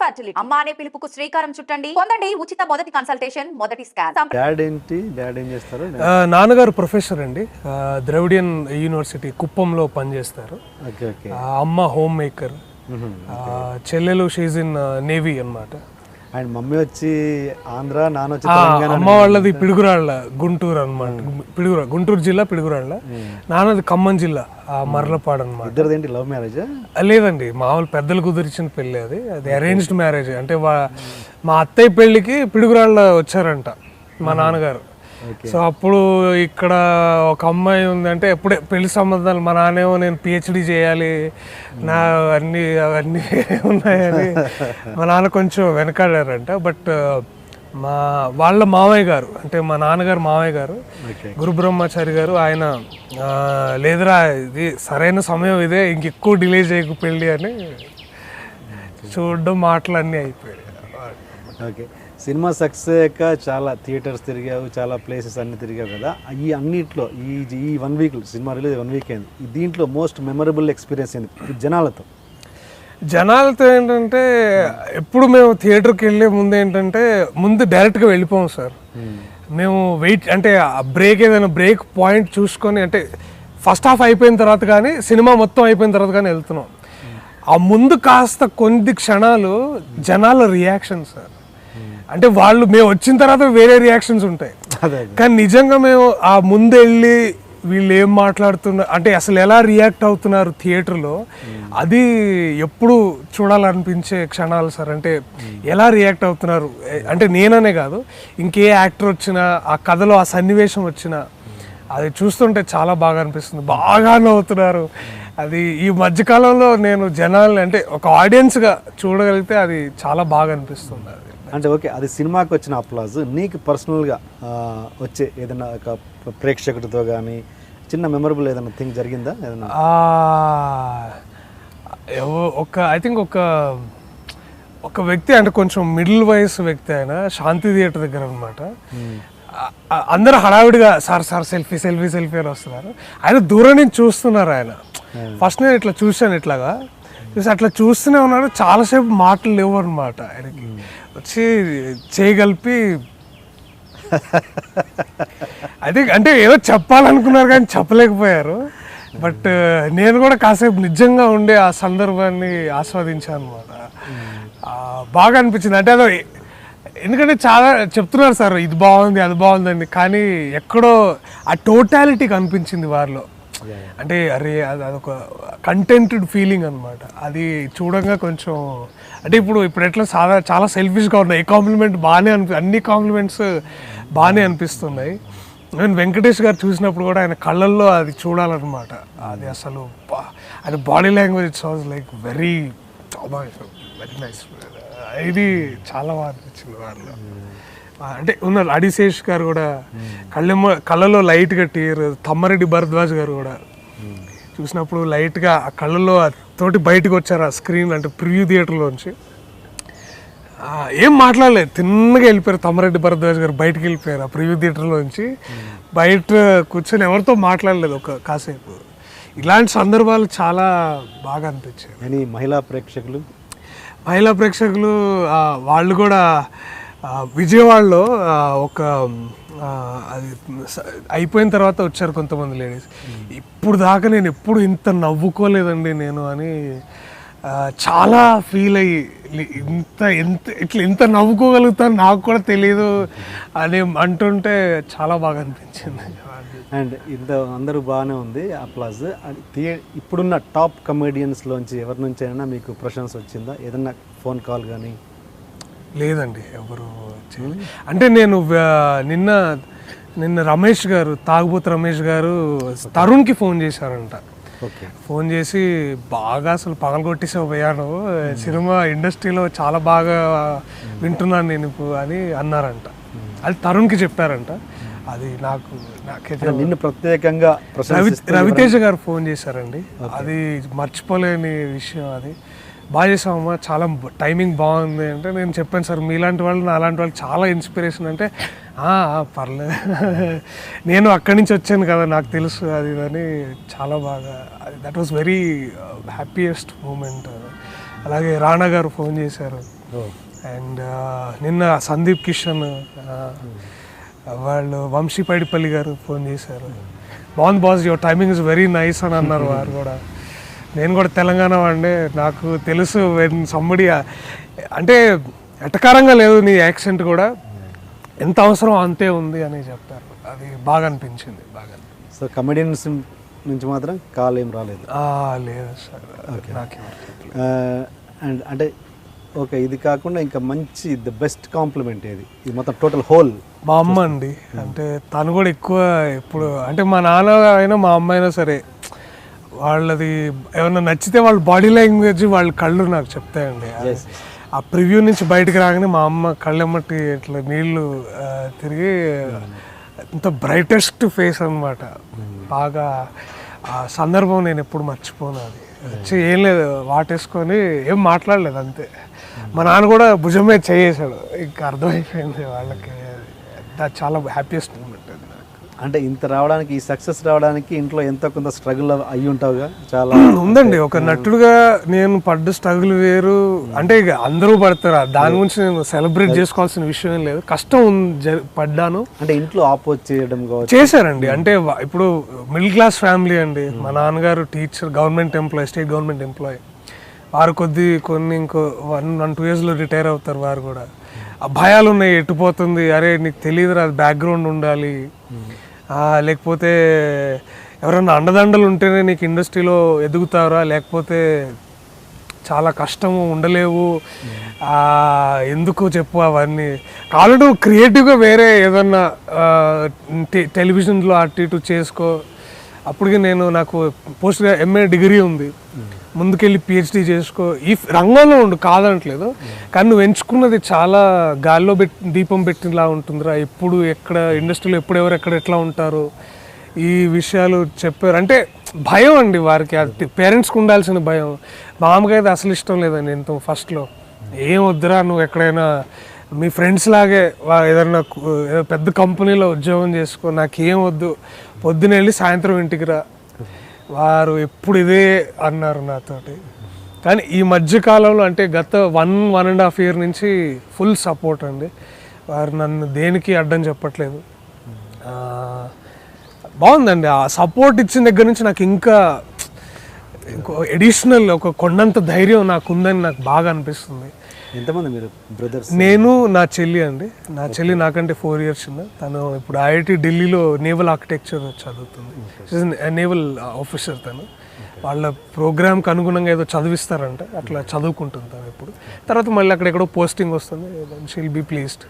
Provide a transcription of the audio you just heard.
Fertility అమ్మ అనే పిలుపుకు శ్రీకారం చుట్టండి. పొందండి ఉచిత మొదటి కన్సల్టేషన్ మొదటి స్కాన్ డాడ్ ఏంటి? డాడ్ ఏం చేస్తారు? నాన్నగారు ప్రొఫెసర్ అండి. ద్రవిడియన్ యూనివర్సిటీ కుప్పంలో పనిచేస్తారు. Okay okay. ఆ, అమ్మ హోమ్ మేకర్ చెల్లెలు షీజ్ ఇన్ నేవీ అన్నమాట. అండ్ మమ్మీ వచ్చి ఆంధ్ర నాన్న వచ్చి తెలంగాణ అమ్మ వాళ్ళది పిడుగురాళ్ళ గుంటూరు అనమాట పిడుగుర గుంటూరు జిల్లా పిడుగురాళ్ళ. నాన్నది ఖమ్మం జిల్లా ఆ, మర్లపాడు అనమాట ఇద్దరిది ఏంటి లవ్ మ్యారేజ్? లేదండి మామూలు పెద్దలు కుదిరిచిన పెళ్ళి అది. అది అరేంజ్డ్ మ్యారేజ్ అంటే మా అత్తయ్య పెళ్ళికి పిడుగురాళ్ళ వచ్చారంట మా నాన్నగారు. సో అప్పుడు ఇక్కడ ఒక అమ్మాయి ఉందంటే ఎప్పుడే పెళ్ళి సంబంధాలు మా నాన్నేమో నేను పిహెచ్డి చేయాలి నా అన్ని అవన్నీ ఉన్నాయని మా నాన్న కొంచెం వెనకాడారంట. బట్ మా వాళ్ళ మామయ్య గారు అంటే మా నాన్నగారు మామయ్య గారు గురు బ్రహ్మచారి గారు ఆయన లేదురా ఇది సరైన సమయం ఇదే ఇంకెక్కువ డిలే చేయకు పెళ్ళి అని చూడడం మాటలు అన్నీ అయిపోయాయి. ఓకే సినిమా సక్సెస్ అయ్యాక చాలా థియేటర్స్ తిరిగావు చాలా ప్లేసెస్ అన్ని తిరిగావు కదా. ఈ అన్నిట్లో ఈ ఈ one week cinema release one week అయింది. దీంట్లో మోస్ట్ మెమరబుల్ ఎక్స్పీరియన్స్ ఏంది? జనాలతో. జనాలతో ఏంటంటే ఎప్పుడు మేము థియేటర్కి వెళ్ళే ముందు ఏంటంటే ముందు డైరెక్ట్గా వెళ్ళిపోము సార్. మేము వెయిట్ అంటే ఆ బ్రేక్ ఏదైనా బ్రేక్ పాయింట్ చూసుకొని అంటే ఫస్ట్ హాఫ్ అయిపోయిన తర్వాత కానీ సినిమా మొత్తం అయిపోయిన తర్వాత కానీ వెళ్తున్నాం. ఆ ముందు కాస్త కొన్ని క్షణాలు జనాల రియాక్షన్ సార్. అంటే వాళ్ళు మేము వచ్చిన తర్వాత వేరే రియాక్షన్స్ ఉంటాయి. కానీ నిజంగా మేము ఆ ముందు వెళ్ళి వీళ్ళు ఏం మాట్లాడుతున్నారు అంటే అసలు ఎలా రియాక్ట్ అవుతున్నారు థియేటర్లో అది ఎప్పుడు చూడాలనిపించే క్షణాలు సార్. అంటే ఎలా రియాక్ట్ అవుతున్నారు? అంటే నేననే కాదు ఇంకే యాక్టర్ వచ్చినా ఆ కథలో ఆ సన్నివేశం వచ్చినా అది చూస్తుంటే చాలా బాగా అనిపిస్తుంది. బాగా నవ్వుతున్నారు. అది ఈ మధ్యకాలంలో నేను జనాల్ని అంటే ఒక ఆడియన్స్గా చూడగలిగితే అది చాలా బాగా అనిపిస్తుంది. అది అంటే ఓకే అది సినిమాకి వచ్చిన అప్లాజ్ నీకు పర్సనల్గా వచ్చే ఏదైనా ఒక ప్రేక్షకుడితో కానీ చిన్న మెమరబుల్ ఏదైనా థింగ్ జరిగిందా? ఏదైనా? ఒక ఐ థింక్ ఒక ఒక వ్యక్తి అంటే కొంచెం మిడిల్ వయసు వ్యక్తి ఆయన శాంతి థియేటర్ దగ్గర అనమాట అందరూ హడావిడిగా sir sir selfie selfie selfie అని వస్తున్నారు. ఆయన దూరం నుంచి చూస్తున్నారు ఆయన. ఫస్ట్ నేను ఇట్లా చూశాను ఇట్లాగా. అట్లా చూస్తూనే ఉన్నాడు. చాలాసేపు మాటలు లేవు అనమాట ఆయనకి. వచ్చి చేయగలిపి అదే అంటే ఏదో చెప్పాలనుకున్నారు కానీ చెప్పలేకపోయారు. బట్ నేను కూడా కాసేపు నిజంగా ఉండే ఆ సందర్భాన్ని ఆస్వాదించాను అనమాట బాగా అనిపించింది. అంటే అదో ఎందుకంటే చాలా చెప్తున్నారు సార్ ఇది బాగుంది అది బాగుందండి కానీ ఎక్కడో ఆ టోటాలిటీ కనిపించింది వారిలో. అంటే అరే అది అదొక కంటెంటెడ్ ఫీలింగ్ అనమాట అది చూడంగా కొంచెం అంటే ఇప్పుడు ఇప్పుడు ఎట్లా చాలా చాలా సెల్ఫిష్గా ఉన్నాయి. ఏ కాంప్లిమెంట్ బాగానే అనిపి అన్ని కాంప్లిమెంట్స్ బాగానే అనిపిస్తున్నాయి. నేను వెంకటేష్ గారు చూసినప్పుడు కూడా ఆయన కళ్ళల్లో అది చూడాలన్నమాట. అది అసలు ఆయన body language it's was like very very nice ఇది చాలా బాగా అనిపించింది వాళ్ళు అంటే ఉన్నారు అడిశేష్ గారు కూడా. కళ్ళెమ్మ కళ్ళలో లైట్గా టీర్ తమ్మారెడ్డి భరద్వాజ్ గారు కూడా. చూసినప్పుడు లైట్గా ఆ కళ్ళలో తోటి బయటకు వచ్చారు ఆ స్క్రీన్ అంటే ప్రివ్యూ థియేటర్లోంచి ఏం మాట్లాడలేదు తిన్నగా వెళ్ళిపోయారు తమ్మారెడ్డి భరద్వాజ్ గారు బయటకు వెళ్ళిపోయారు ఆ ప్రివ్యూ థియేటర్లోంచి బయట కూర్చొని ఎవరితో మాట్లాడలేదు ఒక కాసేపు. ఇలాంటి సందర్భాలు చాలా బాగా అనిపించాయి. అని మహిళా ప్రేక్షకులు? మహిళా ప్రేక్షకులు వాళ్ళు కూడా విజయవాడలో ఆ, ఒక ఆ, అది అయిపోయిన తర్వాత వచ్చారు కొంతమంది లేడీస్. ఇప్పుడు దాకా నేను ఎప్పుడు ఇంత నవ్వుకోలేదండి నేను అని ఆ, చాలా ఫీల్ అయ్యి ఇంత ఎంత ఇట్లా ఇంత నవ్వుకోగలుగుతాను నాకు కూడా తెలియదు అని అంటుంటే చాలా బాగా అనిపించింది. అండ్ ఇంత అందరూ బాగానే ఉంది అప్లాజ్ థియే ఇప్పుడున్న టాప్ కమెడియన్స్లోంచి ఎవరి నుంచి అయినా మీకు ప్రశంస వచ్చిందా? ఏదన్నా ఫోన్ కాల్ కానీ లేదండి ఎవరు. అంటే నేను నిన్న నిన్న రమేష్ గారు తాగుబోతు రమేష్ గారు తరుణ్కి ఫోన్ చేశారంట. ఓకే. ఫోన్ చేసి బాగా అసలు పగలగొట్టేసావు పోయాను సినిమా ఇండస్ట్రీలో చాలా బాగా వింటున్నాను నేను ఇప్పుడు అని అన్నారంట. అది తరుణ్కి చెప్పారంట. అది నాకు నాకైతే నిన్ను ప్రత్యేకంగా రవితేజ గారు ఫోన్ చేశారండి. అది మర్చిపోలేని విషయం అది. బాగా చేసామమ్మా చాలా టైమింగ్ బాగుంది. అంటే నేను చెప్పాను సార్ మీలాంటి వాళ్ళు నా అలాంటి వాళ్ళు చాలా ఇన్స్పిరేషన్ అంటే "ఆ, ఆ, పర్లేదు. నేను అక్కడి నుంచి వచ్చాను కదా నాకు తెలుసు అది అని చాలా బాగా that was very happiest moment అలాగే రాణా గారు ఫోన్ చేశారు. అండ్ నిన్న సందీప్ కిషన్ వాళ్ళు వంశీపైడిపల్లి గారు ఫోన్ చేశారు. బాగుంది boss your timing is very nice అని అన్నారు వారు కూడా. నేను కూడా తెలంగాణ వాడినే. నాకు తెలుసు వెన్ సమ్మడి అంటే ఎటకారంగా లేదు నీ యాక్సెంట్ కూడా. ఎంత అవసరం అంతే ఉంది అని చెప్పారు అది బాగా అనిపించింది బాగా. సో కమెడియన్స్ నుంచి మాత్రం కాల్ ఏం రాలేదు. లేదు సార్. నాకేం అండ్ అంటే ఓకే ఇది కాకుండా ఇంకా మంచి ద బెస్ట్ కాంప్లిమెంట్ ఏది? ఇది మొత్తం టోటల్ హోల్ మా అమ్మ అండి. అంటే తను కూడా ఎక్కువ ఎప్పుడు అంటే మా నాన్న అయినా మా అమ్మ అయినా సరే వాళ్ళది ఏమన్నా నచ్చితే వాళ్ళ బాడీ లాంగ్వేజ్ వాళ్ళ కళ్ళు నాకు చెప్తాయండి. ఆ ప్రివ్యూ నుంచి బయటకు రాగానే మా అమ్మ కళ్ళెమ్మటి ఇట్లా నీళ్ళు ఆ, తిరిగి ఇంత బ్రైటెస్ట్ ఫేస్ అన్నమాట. బాగా ఆ సందర్భం నేను ఎప్పుడు మర్చిపోను అది. వచ్చి ఏం లేదు వాటేసుకొని ఏం మాట్లాడలేదు అంతే. మా నాన్న కూడా భుజం మీద చేసాడు ఇంకా అర్థమైపోయింది వాళ్ళకి. అది చాలా హ్యాపీయెస్ట్ మూమెంట్ అది. అంటే ఇంత రావడానికి ఈ సక్సెస్ రావడానికి ఇంట్లో ఎంతో కొంత స్ట్రగుల్ అయ్యి ఉంటావుగా? చాలా ఉందండి. ఒక నటుడుగా నేను పడ్డ స్ట్రగుల్ వేరు. అంటే ఇక అందరూ పడతారు? దాని గురించి నేను సెలబ్రేట్ చేసుకోవాల్సిన విషయం ఏం లేదు. కష్టం పడ్డాను. అంటే ఇంట్లో ఆపోజ్ చేయడం చేశారండి. అంటే వా- ఇప్పుడు మిడిల్ క్లాస్ ఫ్యామిలీ అండి. మా నాన్నగారు teacher government employee state government employee వారు కొద్ది కొన్ని ఇంకో వన్ వన్ టూ ఇయర్స్లో రిటైర్ అవుతారు వారు కూడా. భయాలు ఉన్నాయి ఎట్టుపోతుంది అరే నీకు తెలియదు అది బ్యాక్గ్రౌండ్ ఉండాలి. లేకపోతే ఎవరైనా అండదండలు ఉంటేనే నీకు ఇండస్ట్రీలో ఎదుగుతారా? లేకపోతే చాలా కష్టము ఉండలేవు. ఎందుకు చెప్పు అవన్నీ. కావాలంటే క్రియేటివ్గా వేరే ఏదన్నా టె- టెలివిజన్లో అటు ఇటు చేసుకో. అప్పటికి నేను నాకు పోస్ట్ ఎంఏ డిగ్రీ ఉంది. ముందుకెళ్ళి పిహెచ్డి చేసుకో ఈ రంగంలో ఉండు కాదనట్లేదు. కానీ నువ్వు ఎంచుకున్నది చాలా గాల్లో పెట్టి దీపం పెట్టినలా ఉంటుందిరా. ఎప్పుడు ఎక్కడ ఇండస్ట్రీలో ఎప్పుడు ఎవరు ఎక్కడ ఎట్లా ఉంటారు? ఈ విషయాలు చెప్పారు. అంటే భయం అండి వారికి. అది పేరెంట్స్కి ఉండాల్సిన భయం. మా అయితే అసలు ఇష్టం లేదండి ఎంతో ఫస్ట్లో ఏం వద్దురా నువ్వు ఎక్కడైనా మీ ఫ్రెండ్స్ లాగే ఏదైనా పెద్ద కంపెనీలో ఉద్యోగం చేసుకో నాకేం వద్దు. పొద్దున వెళ్ళి సాయంత్రం ఇంటికి రా. వారు ఎప్పుడు ఇదే అన్నారు నాతోటి. కానీ ఈ మధ్య కాలంలో అంటే గత one one and half year నుంచి ఫుల్ సపోర్ట్ అండి. వారు నన్ను దేనికి అడ్డం చెప్పట్లేదు. బాగుందండి. ఆ సపోర్ట్ ఇచ్చిన దగ్గర నుంచి నాకు ఇంకా ఇంకో ఎడిషనల్ ఒక కొండంత ధైర్యం నాకు ఉందని నాకు బాగా అనిపిస్తుంది. ఎంతమంది మీరు బ్రదర్స్? నేను నా చెల్లి అండి. నా చెల్లి నాకంటే ఫోర్ ఇయర్స్ చిన్న. తను ఇప్పుడు ఐఐటి ఢిల్లీలో నేవల్ ఆర్కిటెక్చర్ చదువుతుంది. నేవల్ ఆఫీసర్ తను. వాళ్ళ ప్రోగ్రామ్కి అనుగుణంగా ఏదో చదివిస్తారంట. అట్లా చదువుకుంటుంది తను ఇప్పుడు తర్వాత మళ్ళీ అక్కడ ఎక్కడో పోస్టింగ్ వస్తుంది. She'll be pleased